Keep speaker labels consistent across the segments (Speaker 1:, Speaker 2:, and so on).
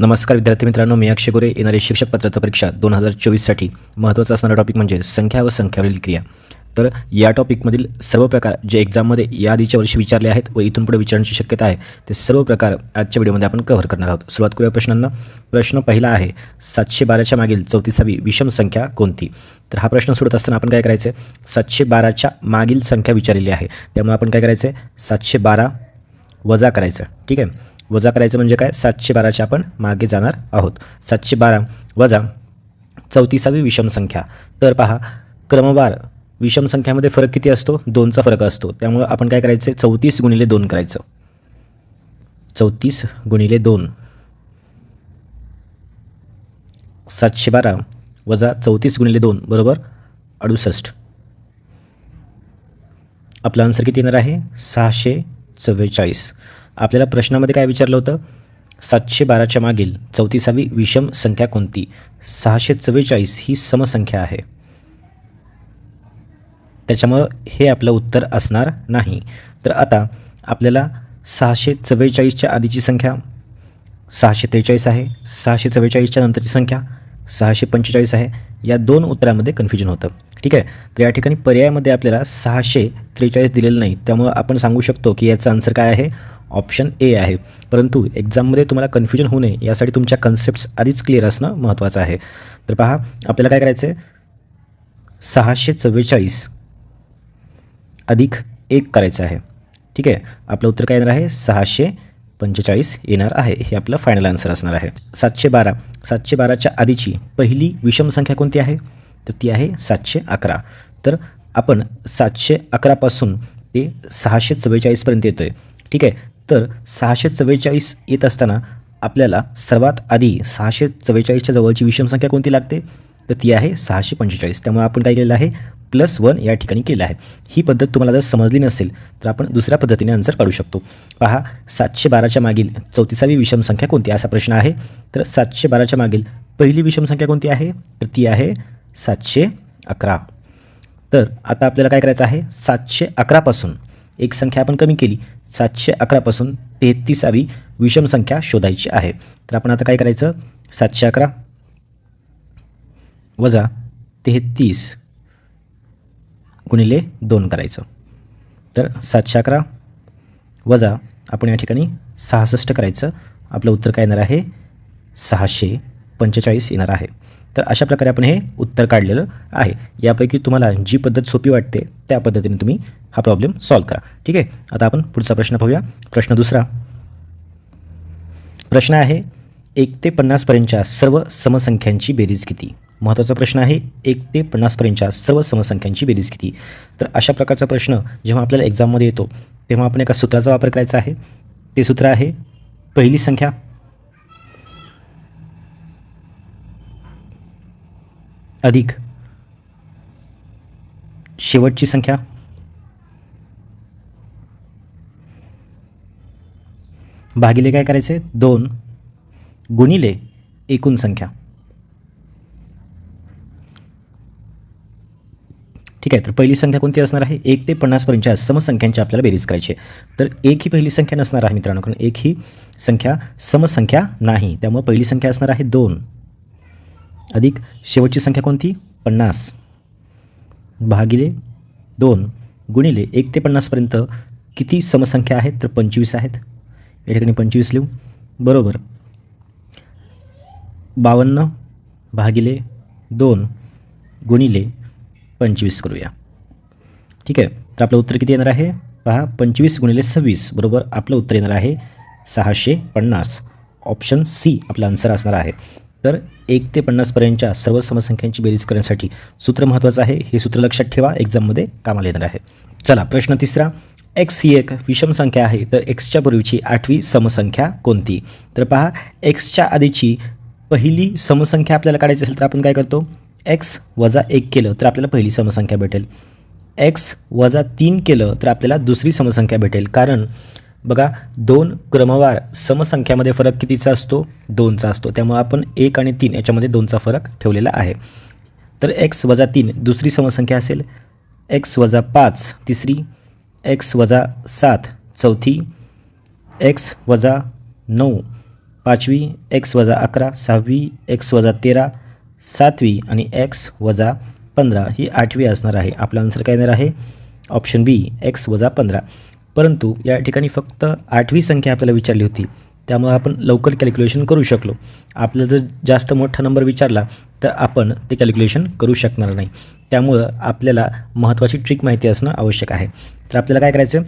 Speaker 1: नमस्कार विद्यार्थी मित्रांनो मी अक्षय गोरे येणारी शिक्षक पात्रता परीक्षा दोन हजार चोवीससाठी महत्त्वाचा असणारा टॉपिक म्हणजे संख्या व संख्यावरील क्रिया. तर या टॉपिकमधील सर्व प्रकार जे एक्झाममध्ये या आधीच्या वर्षी विचारले आहेत व इथून पुढे विचारण्याची शक्यता आहे ते सर्व प्रकार आजच्या व्हिडिओमध्ये आपण कव्हर करणार आहोत. सुरुवात करूया प्रश्नांना. प्रश्न पहिला आहे सातशे बाराच्या मागील चौतीसावी विषम संख्या कोणती? तर हा प्रश्न सोडत असताना आपण काय करायचं आहे सातशे बाराच्या मागील संख्या विचारलेली आहे. त्यामुळे आपण काय करायचं आहे सातशे बारा वजा करायचं. ठीक आहे? वजा करायचं म्हणजे काय? सातशे बाराच्या आपण मागे जाणार आहोत. सातशे बारा वजा चौतीसावी विषम संख्या. तर पहा क्रमवार विषम संख्यामध्ये फरक किती असतो? दोनचा फरक असतो. त्यामुळं आपण काय करायचं चौतीस गुणिले दोन करायचं. चौतीस गुणिले दोन. सातशे बारा वजा चौतीस गुणिले दोन बरोबर? अडुसष्ट. आपलं आन्सर किती येणार आहे? सहाशे चव्वेचाळीस. आपल्याला प्रश्नामध्ये काय विचारलं होतं? सातशे बाराच्या मागील चौतीसावी विषम संख्या कोणती? सहाशे चव्वेचाळीस ही समसंख्या आहे. त्याच्यामुळं हे आपलं उत्तर असणार नाही. तर आता आपल्याला सहाशे चव्वेचाळीसच्या आधीची संख्या सहाशे त्रेचाळीस आहे सहाशे चव्वेचाळीसच्या नंतरची संख्या सहाशे पंचेचाळीस आहे. या दोन उत्तरामध्ये कन्फ्युजन होतं. ठीक आहे? तर या ठिकाणी पर्यायामध्ये आपल्याला सहाशे त्रेचाळीस दिलेलं नाही. त्यामुळं आपण सांगू शकतो की याचं आन्सर काय आहे? ऑप्शन ए आहे. परंतु एक्झाममध्ये तुम्हाला कन्फ्युजन होऊ नये. यासाठी तुमच्या कन्सेप्ट्स आधीच क्लिअर असणं महत्त्वाचं आहे. तर पहा आपल्याला काय करायचं आहे सहाशे चव्वेचाळीस अधिक एक करायचं आहे. ठीक आहे? आपलं उत्तर काय येणार आहे? सहाशे पंचेचाळीस येणार आहे. हे आपलं फायनल आन्सर असणार आहे. सातशे बारा. सातशे बाराच्या आधीची पहिली विषम संख्या कोणती आहे? तर ती आहे सातशे अकरा. तर आपण सातशे अकरापासून ते सहाशे चव्वेचाळीसपर्यंत येतो आहे ठीक आहे? तर सहाशे चव्वेचाळीस येत असताना आपल्याला सर्वात आधी सहाशे चव्वेचाळीसच्या जवळची विषम संख्या कोणती लागते? तर ती आहे सहाशे पंचेचाळीस. त्यामुळे आपण काय केलेलं आहे? प्लस वन या ठिकाणी केलं आहे. ही पद्धत तुम्हाला जर समजली नसेल तर आपण दुसऱ्या पद्धतीने आन्सर काढू शकतो. पहा सातशे बाराच्या मागील चौतीसावी विषम संख्या कोणती असा प्रश्न आहे. तर सातशे बाराच्या मागील पहिली विषम संख्या कोणती आहे? तर ती आहे सातशे अकरा. तर आता आपल्याला काय करायचं आहे? सातशे अकरापासून एक संख्या आपण कमी केली. सातशे अकरापासून तेहतीसावी विषम संख्या शोधायची आहे. तर आपण आता काय करायचं? सातशे अकरा वजा तेहतीस गुणिले दोन करायचं. तर सातशे अकरा वजा आपण या ठिकाणी सहासष्ट करायचं. आपलं उत्तर काय येणार आहे? सहाशे पंचेचाळीस येणार आहे. तर अशा प्रकारे आपण हे उत्तर काढलेलं आहे. यापैकी तुम्हाला जी पद्धत सोपी वाटते त्या पद्धतीने तुम्ही हा प्रॉब्लेम सॉल्व करा. ठीक आहे? आता आपण पुढचा प्रश्न पाहूया. प्रश्न दुसरा. प्रश्न आहे एक ते पन्नासपर्यंतच्या सर्व समसंख्यांची बेरीज किती? महत्त्वाचा प्रश्न आहे. एक ते पन्नासपर्यंतच्या सर्व समसंख्यांची बेरीज किती तर अशा प्रकारचा प्रश्न जेव्हा आपल्याला एक्झाममध्ये येतो तेव्हा आपण एका सूत्राचा वापर करायचा आहे. ते सूत्र आहे पहिली संख्या. अधिक. शेवटची संख्या. भागिले काय करायचे? दोन. गुणिले एकूण संख्या. ठीक आहे तर पहिली संख्या कोणती असणार आहे? एक ते पन्नासपर्यंतच्या समसंख्यांची आपल्याला बेरीज करायची आहे. तर एक ही पहिली संख्या नसणार आहे मित्रांनो कारण एक ही संख्या समसंख्या नाही. त्यामुळे पहिली संख्या असणार आहे दोन. अधिक शेवटची संख्या कोणती? पन्नास. भागिले दोन गुणिले एक ते पन्नासपर्यंत किती समसंख्या आहेत? तर पंचवीस आहेत. या ठिकाणी पंचवीस लिहू. बरोबर. बावन्न भागिले दोन गुणिले पंचवीस करूया. ठीक आहे? तर आपलं उत्तर किती येणार आहे? पहा पंचवीस गुणिले सव्वीस बरोबर? आपलं उत्तर येणार आहे सहाशे पन्नास. ऑप्शन सी आपला आन्सर असणार आहे. तर एक ते पन्नासपर्यंतच्या सर्व समसंख्यांची बेरीज करण्यासाठी सूत्र महत्त्वाचं आहे. हे सूत्र लक्षात ठेवा एक्झाममध्ये कामाला येणार आहे. चला प्रश्न तिसरा. एक्स ही एक विषम संख्या आहे तर एक्सच्या पूर्वीची आठवी समसंख्या कोणती? तर पहा एक्सच्या आधीची पहिली समसंख्या आपल्याला काढायची असेल तर आपण काय करतो? एक्स वजा एक केलं तर आपल्याला पहिली समसंख्या भेटेल. एक्स वजा तीन केलं तर आपल्याला दुसरी समसंख्या भेटेल. कारण बघा दोन क्रमवार समसंख्यामध्ये फरक कितीचा असतो? दोनचा असतो. त्यामुळे आपण एक आणि तीन याच्यामध्ये दोनचा फरक ठेवलेला आहे. तर एक्स वजा तीन दुसरी समसंख्या असेल. एक्स वजा पाच तिसरी. एक्स वजा सात चौथी. एक्स वजा नऊ पाचवी. एक्स वजा अकरा सहावी. एक्स वजा तेरा. सातवी आणि एक्स वजा पंधरा ही आठवी असणार आहे. आपला आन्सर काय येणार आहे? ऑप्शन बी एक्स वजा पंधरा. परंतु या ठिकाणी फक्त आठवी संख्या आपल्याला विचारली होती. त्यामुळे आपण लवकर कॅल्क्युलेशन करू शकलो. आपल्याला जर जास्त मोठा नंबर विचारला तर आपण ते कॅल्क्युलेशन करू शकणार नाही. त्यामुळं आपल्याला महत्त्वाची ट्रिक माहिती असणं आवश्यक आहे. तर आपल्याला काय करायचं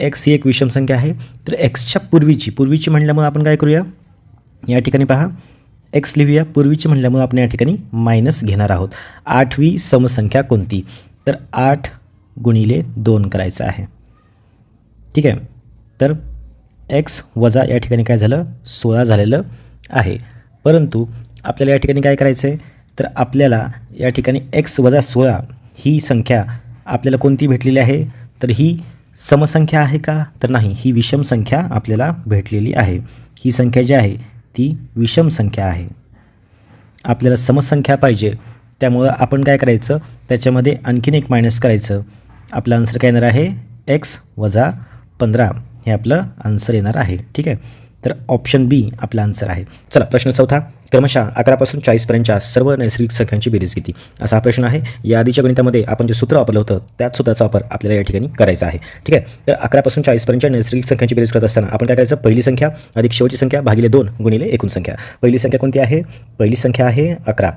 Speaker 1: एक्स ही एक विषम संख्या आहे. तर एक्सच्या पूर्वीची पूर्वीची म्हटल्यामुळे आपण काय करूया? या ठिकाणी पहा. एक्स लिहूया. पूर्वीची म्हणल्यामुळे आपण या ठिकाणी मायनस घेणार आहोत. आठवी समसंख्या कोणती? तर आठ गुणिले दोन करायचं आहे. ठीक आहे? तर एक्स वजा या ठिकाणी काय झालं? सोळा झालेलं आहे. परंतु आपल्याला या ठिकाणी काय करायचं आहे तर आपल्याला या ठिकाणी एक्स वजा सोळा ही संख्या आपल्याला कोणती भेटलेली आहे? तर ही समसंख्या आहे का? तर नाही ही विषम संख्या आपल्याला भेटलेली आहे. ही संख्या जी आहे ती विषम संख्या आहे. आपल्याला समसंख्या पाहिजे. त्यामुळं आपण काय करायचं? त्याच्यामध्ये आणखीन एक मायनस करायचं. आपलं आन्सर काय येणार आहे? एक्स वजा पंधरा. हे आपलं आन्सर येणार आहे. ठीक आहे? तर ऑप्शन बी आपला आन्सर आहे. चला प्रश्न चौथा. क्रमशः अकरापासून चाळीसपर्यंतच्या सर्व नैसर्गिक संख्यांची बेरीज किती? असा हा प्रश्न आहे. या आधीच्या गणितामध्ये आपण जे सूत्र वापरलं होतं त्याच सूत्राचा वापर आपल्याला या ठिकाणी करायचा आहे. ठीक आहे? तर अकरापासून चाळीसपर्यंतच्या नैसर्गिक संख्यांची बेरीज करत असताना आपण काय करायचं? पहिली संख्या अधिक शेवटची संख्या भागिले दोन गुणिले एकूण संख्या. पहिली संख्या कोणती आहे? पहिली संख्या आहे अकरा.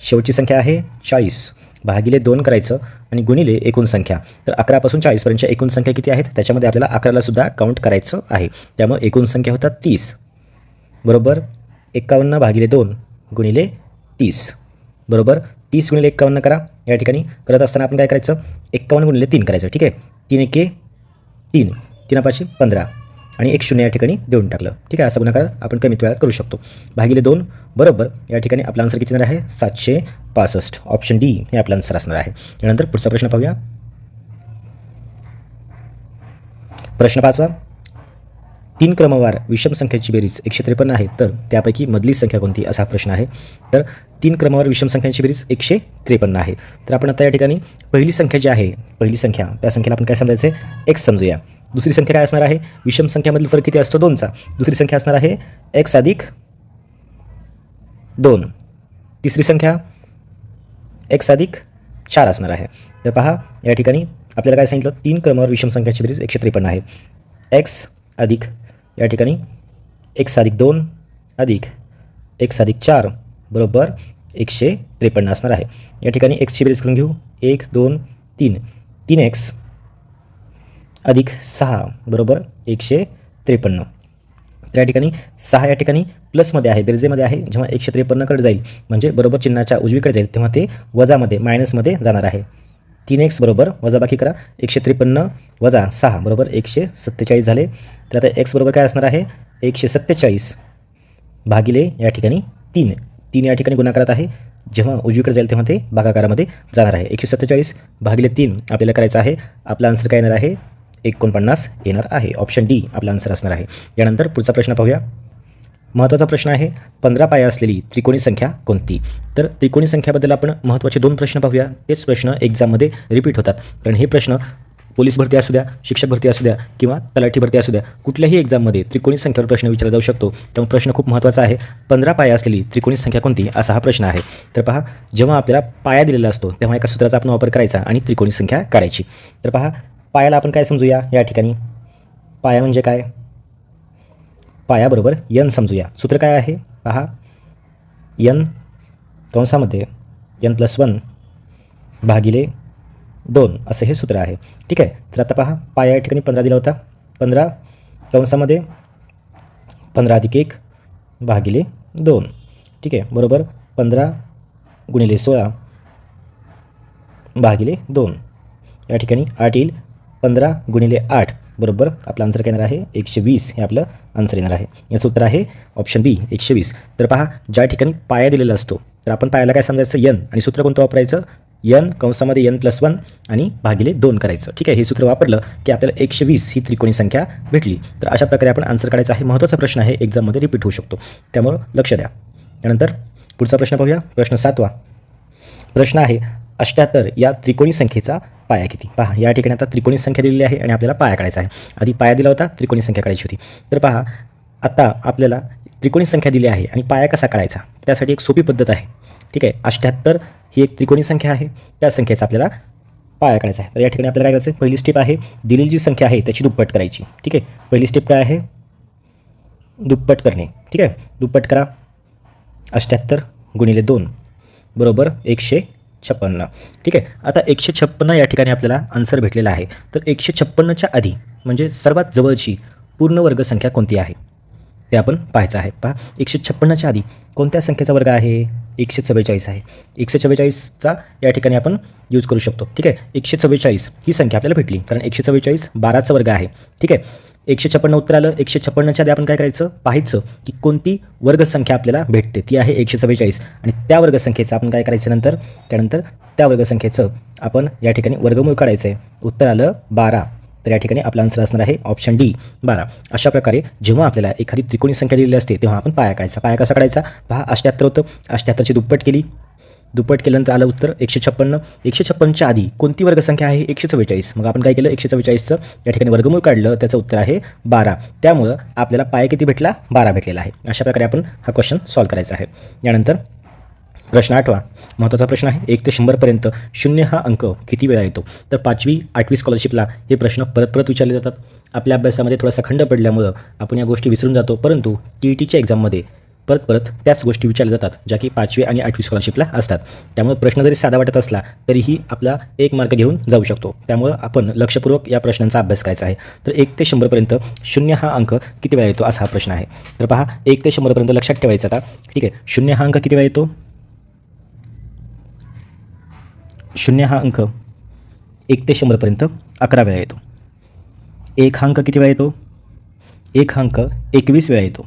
Speaker 1: शेवटची संख्या आहे चाळीस. भागिले दोन करायचं आणि गुणिले एकूण संख्या. तर अकरापासून चाळीसपर्यंतच्या एकूण संख्या किती आहेत? त्याच्यामध्ये आपल्याला अकराला सुद्धा काउंट करायचं आहे. त्यामुळे एकूण संख्या होतात तीस. बरोबर? एकावन्न भागिले दोन गुणिले तीस. बरोबर? तीस गुणिले एक्कावन्न करा. या ठिकाणी करत असताना आपण काय करायचं? एक्कावन्न गुणिले तीन करायचं. ठीक आहे? तीन एके तीन. तीन पाचशे पंधरा. आणि एक शून्य या ठिकाणी देऊन टाकलं. ठीक आहे असं गुणाकार आपण कमीत वेळात करू शकतो. भागिले दोन बरोबर या ठिकाणी आपला आन्सर किती येणार आहे? सातशे पासष्ट. ऑप्शन डी हे आपला आन्सर असणार आहे. त्यानंतर पुढचा प्रश्न पाहूया. प्रश्न पाचवा. तीन क्रमवार विषम संख्येची बेरीज एकशे त्रेपन्न आहे तर त्यापैकी मधली संख्या कोणती? असा प्रश्न आहे. तर तीन क्रमवार विषम संख्यांची बेरीज एकशे त्रेपन्न आहे. तर आपण आता या ठिकाणी पहिली संख्या जी आहे पहिली संख्या त्या संख्येला आपण काय समजायचं आहे एक्स समजूया. दुसरी संख्या काय असणार आहे? विषम संख्यामधील फरक किती असतो? दोनचा. दुसरी संख्या असणार आहे एक्स अधिक दोन. तिसरी संख्या एक्स अधिक चार असणार आहे. तर पहा या ठिकाणी आपल्याला काय सांगितलं? तीन क्रमावर विषम संख्याची बेरीज एकशे त्रेपन्न आहे. एक्स अधिक या ठिकाणी एक्स अधिक दोन अधिक एक्स अधिक चार बरोबर एकशे त्रेपन्न असणार आहे. या ठिकाणी एक्सची बेरीज करून घेऊ. एक दोन तीन. तीन एक्स अधिक सहा बरोबर? एकशे त्रेपन्न. त्या ठिकाणी सहा या ठिकाणी प्लसमध्ये आहे बेरजेमध्ये आहे. जेव्हा एकशे त्रेपन्नकडे जाईल म्हणजे बरोबर चिन्हाच्या उजवीकडे जाईल तेव्हा ते वजामध्ये मायनसमध्ये जाणार आहे. तीन एक्स बरोबर वजाबाकी करा. एकशे त्रेपन्न वजा सहा बरोबर? एकशे सत्तेचाळीस झाले. तर आता एक्स बरोबर काय असणार आहे? एकशे सत्तेचाळीस भागिले या ठिकाणी तीन. तीन या ठिकाणी गुणाकारात आहे. जेव्हा उजवीकडे जाईल तेव्हा ते भागाकारामध्ये जाणार आहे. एकशे सत्तेचाळीस भागिले तीन आपल्याला करायचं आहे. आपला आन्सर काय येणार आहे? एकोणपन्नास येणार आहे. ऑप्शन डी आपला आन्सर असणार आहे. यानंतर पुढचा प्रश्न पाहूया. महत्त्वाचा प्रश्न आहे पंधरा पाया असलेली त्रिकोणी संख्या कोणती? तर त्रिकोणी संख्याबद्दल आपण महत्त्वाचे दोन प्रश्न पाहूया. तेच प्रश्न एक्झाममध्ये रिपीट होतात. कारण हे प्रश्न पोलीस भरती असू द्या शिक्षक भरती असू द्या किंवा तलाठी भरती असू द्या कुठल्याही एक्झाममध्ये त्रिकोणी संख्येवर प्रश्न विचारला जाऊ शकतो. त्यामुळे प्रश्न खूप महत्त्वाचा आहे. पंधरा पाया असलेली त्रिकोणी संख्या कोणती? असा हा प्रश्न आहे. तर पहा जेव्हा आपल्याला पाया दिलेला असतो तेव्हा एका सूत्राचा आपण वापर करायचा आणि त्रिकोणी संख्या काढायची. तर पहा पायाला आपण काय समजूया या ठिकाणी? पाया म्हणजे काय? पायाबरोबर यन समजूया. सूत्र काय आहे? पहा. यन कंसामध्ये यन प्लस वन भागिले दोन असं हे सूत्र आहे. ठीक आहे? तर आता पहा. पाया या ठिकाणी पंधरा दिला होता. पंधरा कंसामध्ये पंधरा अधिक एक भागिले दोन. ठीक आहे? बरोबर पंधरा गुणिले सोळा भागिले दोन. या ठिकाणी आठ येईल. पंधरा गुणिले आठ बरोबर आपलं आन्सर काय येणार आहे? एकशे वीस हे आपलं आन्सर येणार आहे. याचं उत्तर आहे ऑप्शन बी एकशे वीस. तर पहा ज्या ठिकाणी पाया दिलेला असतो तर आपण पायाला काय समजायचं? यन आणि सूत्र कोणतं वापरायचं? यन कंसामध्ये यन प्लस वन आणि भागिले दोन करायचं. ठीक आहे हे सूत्र वापरलं की आपल्याला एकशे वीस ही त्रिकोणी संख्या भेटली. तर अशा प्रकारे आपण आन्सर काढायचा आहे. महत्त्वाचा प्रश्न आहे एक्झाममध्ये रिपीट होऊ शकतो. त्यामुळं लक्ष द्या. त्यानंतर पुढचा प्रश्न पाहूया. प्रश्न सातवा. प्रश्न आहे अष्ट्याहत्तर या त्रिकोणी संख्येचा पाया किती? पहा या ठिकाणी आता त्रिकोणी संख्या दिलेली आहे आणि आपल्याला पाया काढायचा आहे. आधी पाया दिला होता त्रिकोणी संख्या काढायची होती. तर पहा आता आपल्याला त्रिकोणी संख्या दिली आहे आणि पाया कसा काढायचा? त्यासाठी एक सोपी पद्धत आहे. ठीक आहे अष्ट्याहत्तर ही एक त्रिकोणी संख्या आहे. त्या संख्येचा आपल्याला पाया काढायचा आहे. तर या ठिकाणी आपल्याला काय करायचं आहे? पहिली स्टेप आहे दिलेली जी संख्या आहे त्याची दुप्पट करायची. ठीक आहे पहिली स्टेप काय आहे? दुप्पट करणे. ठीक आहे दुप्पट करा. अष्ट्याहत्तर गुणिले दोन. बरोबर एकशे छप्पन्न. ठीक आहे? आता एकशे छप्पन्न या ठिकाणी आपल्याला आन्सर भेटलेला आहे. तर एकशे छप्पन्नच्या आधी म्हणजे सर्वात जवळची पूर्ण वर्गसंख्या कोणती आहे? ते आपण पाहायचं आहे. पहा एकशे छप्पन्नच्या आधी कोणत्या संख्येचा वर्ग आहे? एकशे चव्वेचाळीस आहे. एकशे चव्वेचाळीसचा या ठिकाणी आपण यूज करू शकतो. ठीक आहे? एकशे चव्वेचाळीस ही संख्या आपल्याला भेटली. कारण एकशे चव्वेचाळीस बाराचा वर्ग आहे. ठीक आहे? एकशे छप्पन्न उत्तर आलं. एकशे छप्पन्नच्या आधी आपण काय करायचं? पाहायचं की कोणती वर्गसंख्या आपल्याला भेटते. ती आहे एकशे चव्वेचाळीस. आणि त्या वर्गसंख्येचं आपण काय करायचं नंतर? त्यानंतर त्या वर्गसंख्येचं आपण या ठिकाणी वर्गमूळ काढायचं आहे उत्तर आलं बारा. तर या ठिकाणी आपला आन्सर असणार आहे ऑप्शन डी बारा. अशा प्रकारे जेव्हा आपल्याला एखादी त्रिकोणी संख्या दिलेली असते तेव्हा आपण पाया काढायचा. पाया कसा काढायचा? पहा अष्ट्याहत्तर होतं. अष्ट्याहत्तरची दुप्पट केली. दुप्पट केल्यानंतर आलं उत्तर एकशे छप्पन्न. एकशे छप्पनच्या आधी कोणती वर्गसंख्या आहे? एकशे चव्वेचाळीस. मग आपण काय केलं? एकशे चव्वेचाळीसचं या ठिकाणी वर्गमूळ काढलं. त्याचं उत्तर आहे बारा. त्यामुळं आपल्याला पाय किती भेटला? बारा भेटलेला आहे. अशा प्रकारे आपण हा क्वेश्चन सॉल्व करायचा आहे. यानंतर प्रश्न आठवा. महत्त्वाचा प्रश्न आहे एक ते शंभरपर्यंत शून्य हा अंक किती वेळा येतो? तर पाचवी आठवी स्कॉलरशिपला हे प्रश्न परत परत विचारले जातात. आपल्या अभ्यासामध्ये थोडासा खंड पडल्यामुळं आपण या गोष्टी विसरून जातो परंतु टी ई टीच्या एक्झाममध्ये परत परत त्याच गोष्टी विचारल्या जातात ज्या की पाचवी आणि आठवी स्कॉलरशिपला असतात. त्यामुळे प्रश्न जरी साधा वाटत असला तरीही आपला एक मार्क घेऊन जाऊ शकतो. त्यामुळं आपण लक्षपूर्वक या प्रश्नांचा अभ्यास करायचा आहे. तर एक ते शंभरपर्यंत शून्य हा अंक किती वेळा येतो असा हा प्रश्न आहे. तर पहा एक ते शंभरपर्यंत लक्षात ठेवायचा आता. ठीक आहे शून्य हा अंक किती वेळा येतो? शून्य हा अंक. एक ते शंभरपर्यंत अकरा वेळा येतो. एक हा अंक किती वेळा येतो? एक हा अंक एकवीस वेळा येतो.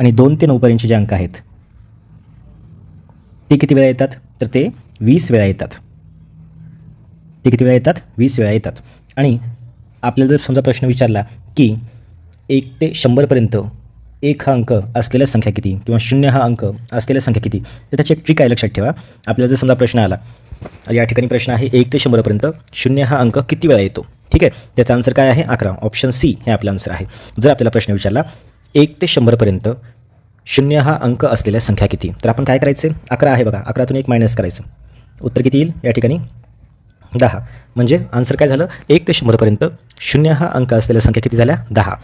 Speaker 1: आणि दोन ते नऊपर्यंतचे जे अंक आहेत ते किती वेळा येतात? तर ते वीस वेळा येतात. ते किती वेळा येतात? वीस वेळा येतात. आणि आपल्याला जर समजा प्रश्न विचारला की एक ते शंभरपर्यंत एक हा अंक असलेल्या संख्या किती? किंवा शून्य हा अंक असलेल्या संख्या किती? तर त्याची एक ट्रिक आहे लक्षात ठेवा. आपल्याला जर समजा प्रश्न आला या ठिकाणी प्रश्न आहे एक ते शंभरपर्यंत शून्य हा अंक किती वेळा येतो? ठीक आहे? त्याचा आन्सर काय आहे? अकरा. ऑप्शन सी हे आपलं आन्सर आहे. जर आपल्याला प्रश्न विचारला एक ते शंभरपर्यंत शून्य हा अंक असलेल्या संख्या किती? तर आपण काय करायचं? अकरा आहे बघा. अकरातून एक मायनस करायचं. उत्तर किती येईल? या ठिकाणी दहा. म्हणजे आन्सर काय झालं? एक ते शंभरपर्यंत शून्य हा अंक असलेल्या संख्या किती झाल्या? दहा.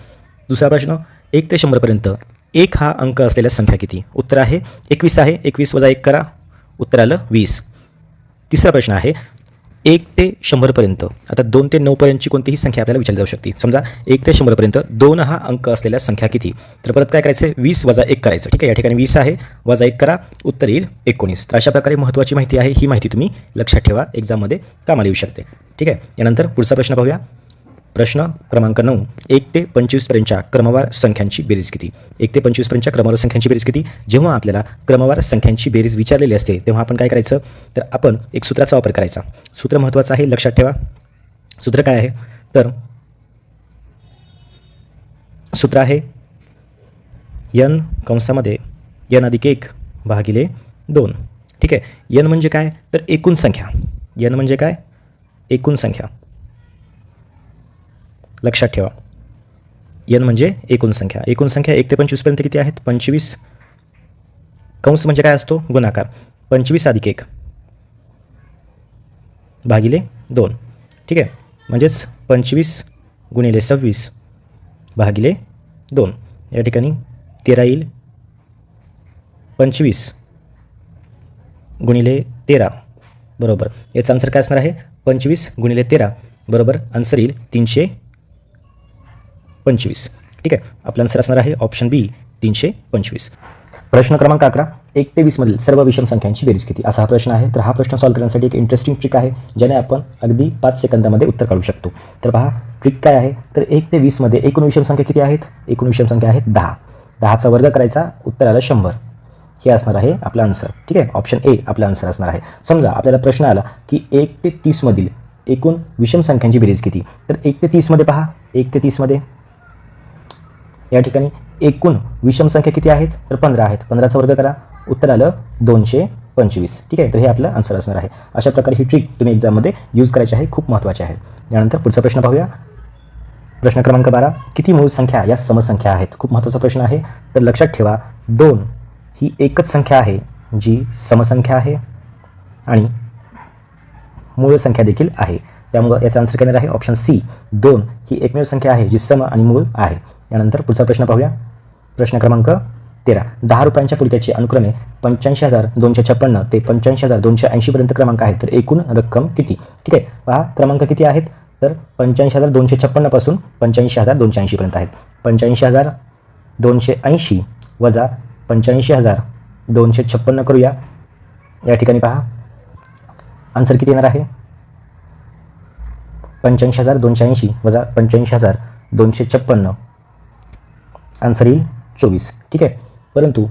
Speaker 1: दुसरा प्रश्न एक ते शंभरपर्यंत एक हा अंक असलेल्या संख्या किती? उत्तर आहे एकवीस आहे एकवीस वजा एक करा. उत्तर आलं वीस. तिसरा प्रश्न आहे एक ते शंभरपर्यंत आता दोन ते नऊपर्यंतची कोणतीही संख्या आपल्याला विचारली जाऊ शकते. समजा एक ते शंभरपर्यंत दोन हा अंक असलेल्या संख्या किती? तर परत काय करायचं? वीस वजा एक करायचं. ठीक आहे या ठिकाणी वीस आहे वजा एक करा. उत्तर येईल एकोणीस. तर अशा प्रकारे महत्त्वाची माहिती आहे ही माहिती तुम्ही लक्षात ठेवा एक्झाममध्ये कामाला येऊ शकते. ठीक आहे यानंतर पुढचा प्रश्न पाहूया. प्रश्न क्रमांक नऊ एक ते पंचवीसपर्यंतच्या क्रमवार संख्यांची बेरीज किती? एक ते पंचवीसपर्यंतच्या क्रमवार संख्यांची बेरीज किती? जेव्हा आपल्याला क्रमवार संख्यांची बेरीज विचारलेली असते तेव्हा आपण काय करायचं? तर आपण एक सूत्राचा वापर करायचा. सूत्र महत्त्वाचं आहे लक्षात ठेवा. सूत्र काय आहे? तर सूत्र आहे यन कंसामध्ये यन अधिक एक भागिले दोन. ठीक आहे? यन म्हणजे काय? तर एकूण संख्या. यन म्हणजे काय? एकूण संख्या. लक्षात ठेवा. यन म्हणजे एकूण संख्या. एकूण संख्या एक ते पंचवीसपर्यंत किती आहेत? पंचवीस. कंस म्हणजे काय असतो? गुणाकार. पंचवीस अधिक एक. भागिले दोन. ठीक आहे? म्हणजेच पंचवीस गुणिले सव्वीस भागिले दोन. या ठिकाणी तेरा येईल. पंचवीस गुणिले तेरा. बरोबर. याचं आन्सर काय असणार आहे? पंचवीस गुणिले तेरा. बरोबर. आन्सर येईल तीनशे पंचवीस. ठीक आहे? आपलं आन्सर असणार आहे ऑप्शन बी तीनशे पंचवीस. प्रश्न क्रमांक अकरा. एक ते वीसमधील सर्व विषम संख्यांची बेरीज किती? असा हा प्रश्न आहे. तर हा प्रश्न सॉल्व्ह करण्यासाठी एक इंटरेस्टिंग ट्रिक आहे ज्याने आपण अगदी पाच सेकंदामध्ये उत्तर काढू शकतो. तर पहा ट्रिक काय आहे? तर एक ते वीसमध्ये एकूण विषम संख्या किती आहेत? एकूण विषम संख्या आहेत दहा. दहाचा वर्ग करायचा उत्तर आलं शंभर. हे असणार आहे आपला आन्सर. ठीक आहे? ऑप्शन ए आपला आन्सर असणार आहे. समजा आपल्याला प्रश्न आला की एक ते तीसमधील एकूण विषम संख्यांची बेरीज किती? तर एक ते तीसमध्ये पहा. एक ते तीसमध्ये या ठिकाणी एकूण विषम संख्या किती आहेत? तर पंधरा आहेत. पंधराचा वर्ग करा. उत्तर आलं दोनशे पंचवीस. ठीक आहे? तर हे आपलं आन्सर असणार आहे. अशा प्रकारे ही ट्रिक तुम्ही एक्झाममध्ये यूज करायची आहे. खूप महत्त्वाची आहे. यानंतर पुढचा प्रश्न पाहूया. प्रश्न क्रमांक बारा. किती मूळ संख्या या समसंख्या आहेत? खूप महत्त्वाचा प्रश्न आहे. तर लक्षात ठेवा दोन ही एकच संख्या आहे जी समसंख्या आहे आणि मूळ संख्या देखील आहे. त्यामुळं याचा आन्सर करणार आहे ऑप्शन सी दोन ही एकमेव संख्या आहे जी सम आणि मूळ आहे. यानंतर पुढचा प्रश्न पाहूया. प्रश्न क्रमांक तेरा. दहा रुपयांच्या पुलक्याचे अनुक्रमे पंच्याऐंशी हजार दोनशे छप्पन्न ते पंच्याऐंशी हजार दोनशे ऐंशीपर्यंत क्रमांक आहेत. तर एकूण रक्कम किती? ठीक आहे. पहा क्रमांक किती आहेत? तर पंच्याऐंशी हजार दोनशे छप्पन्नपासून पंच्याऐंशी हजार दोनशे ऐंशीपर्यंत आहेत. पंच्याऐंशी हजार दोनशे ऐंशी वजा पंच्याऐंशी हजार दोनशे छप्पन्न करूया. या ठिकाणी पहा. आन्सर किती येणार आहे? पंच्याऐंशी हजार दोनशे ऐंशी वजा पंच्याऐंशी हजार दोनशे छप्पन्न. आन्सर येईल चोवीस. ठीक आहे? परंतु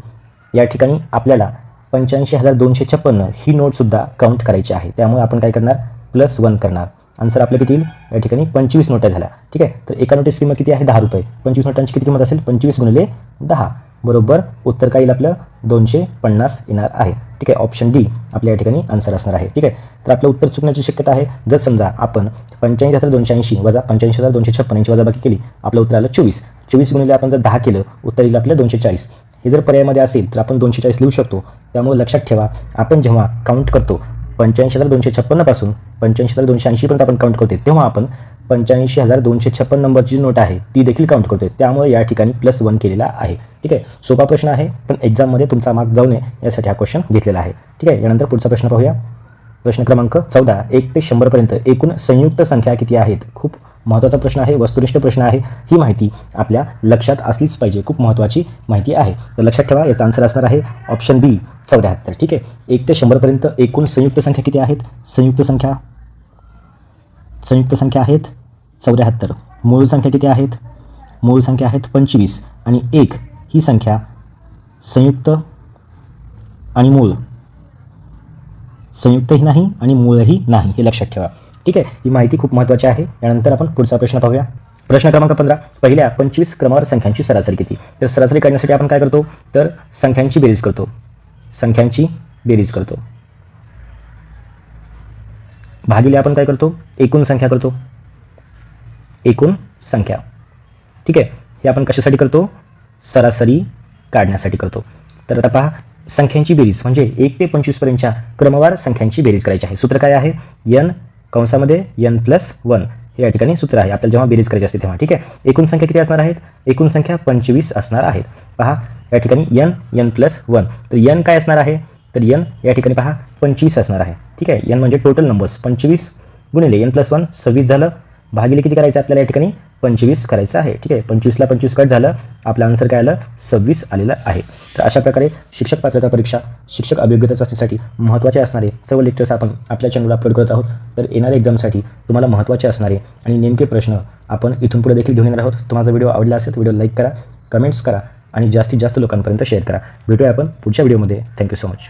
Speaker 1: या ठिकाणी आपल्याला पंच्याऐंशी हजार दोनशे छप्पन्न ही नोटसुद्धा काउंट करायची आहे. त्यामुळे आपण काय करणार? प्लस वन करणार. आन्सर आपल्या किती येईल? या ठिकाणी पंचवीस नोटा झाल्या. ठीक आहे? तर एका नोटीची किंमत किती आहे? दहा रुपये. पंचवीस नोटांची किती किंमत असेल? पंचवीस गुणिले दहा. बरोबर? उत्तर काय येईल आपलं? दोनशे पन्नास येणार आहे. ठीक आहे? ऑप्शन डी आपल्या या ठिकाणी आन्सर असणार आहे. ठीक आहे? तर आपलं उत्तर चुकण्याची शक्यता आहे. जर समजा आपण पंच्याऐंशी हजार दोनशे ऐंशी वजा पंच्याऐंशी हजार दोनशे छप्पन यांची वजाबाकी केली आपलं उत्तर आलं चोवीस. चोवीस गुणिले आपण जर दहा केलं उत्तर येईल आपलं दोनशे चाळीस हे जर पर्यायामध्ये असेल तर आपण दोनशे चाळीस लिहू शकतो. त्यामुळे लक्षात ठेवा आपण जेव्हा काउंट करतो पंच्याऐंशी हजार दोनशे छप्पन्नपासून पंच्याऐंशी हजार दोनशे ऐंशीपर्यंत आपण काउंट करतो तेव्हा आपण पंच्याऐंशी हजार दोनशे छप्पन नंबरची जी नोट आहे ती देखील काउंट करतोय. त्यामुळे या ठिकाणी प्लस वन केलेला आहे. ठीक आहे? सोपा प्रश्न आहे पण एक्झाममध्ये तुमचा मार्क जाऊ नये यासाठी हा क्वेश्चन घेतलेला आहे. ठीक आहे? यानंतर पुढचा प्रश्न पाहूया. प्रश्न क्रमांक चौदा एक ते शंभरपर्यंत एकूण संयुक्त संख्या किती आहेत? खूप महत्त्वाचा प्रश्न आहे वस्तुनिष्ठ प्रश्न आहे ही माहिती आपल्या लक्षात असलीच पाहिजे. खूप महत्त्वाची माहिती आहे. तर लक्षात ठेवा याचा आन्सर असणार आहे ऑप्शन बी चौऱ्याहत्तर. ठीक आहे? एक ते शंभरपर्यंत एकूण संयुक्त संख्या किती आहेत? संयुक्त संख्या संयुक्त संख्या आहेत चौऱ्याहत्तर. मूळ संख्या किती आहेत? मूळ संख्या आहेत पंचवीस. आणि एक ही संख्या संयुक्त आणि मूळ. संयुक्तही नाही आणि मूळही नाही हे लक्षात ठेवा. ठीक आहे ही माहिती खूप महत्त्वाची आहे. यानंतर आपण पुढचा प्रश्न पाहूया. प्रश्न क्रमांक पंधरा पहिल्या पंचवीस क्रमावर संख्यांची सरासरी किती? तर सरासरी काढण्यासाठी आपण काय करतो? तर संख्यांची बेरीज करतो. संख्यांची बेरीज करतो. भागिले आपण काय करतो? एकूण संख्या करतो. एकूण संख्या. ठीक आहे हे आपण कशासाठी करतो? सरासरी काढण्यासाठी करतो. तर आता पहा संख्यांची बेरीज म्हणजे एक ते पंचवीसपर्यंतच्या क्रमवार संख्यांची बेरीज करायची आहे. सूत्र काय आहे? यन कंसामध्ये यन प्लस वन हे या ठिकाणी सूत्र आहे. आपल्याला जेव्हा बेरीज करायची असते तेव्हा ठीक आहे? एकूण संख्या किती असणार आहेत? एकूण संख्या पंचवीस असणार आहेत. पहा या ठिकाणी यन यन प्लस वन तर यन काय असणार आहे? तर यन या ठिकाणी पहा पंचवीस असणार आहे. ठीक आहे? यन म्हणजे टोटल नंबर्स पंचवीस गुणिले एन प्लस वन सव्वीस झालं. भागिले किती करायचं आपल्याला या ठिकाणी? पंचवीस करायचं आहे. ठीक आहे? पंचवीसला पंचवीस कट झालं. आपलं आन्सर काय आलं? सव्वीस आलेलं आहे. तर अशा प्रकारे शिक्षक पात्रता परीक्षा शिक्षक अभियोग्यता चाचणीसाठी महत्त्वाचे असणारे सर्व लेक्चर्स आपण आपल्या चॅनलला अपलोड करत आहोत. तर येणाऱ्या एक्झामसाठी तुम्हाला महत्त्वाचे असणारे आणि नेमके प्रश्न आपण इथून पुढे देखील घेऊन येणार आहोत. तुम्हाला व्हिडिओ आवडला असेल तर व्हिडिओ लाईक करा कमेंट्स करा आणि जास्तीत जास्त लोकांपर्यंत शेअर करा. भेटूया आपण पुढच्या व्हिडिओमध्ये थँक्यू सो मच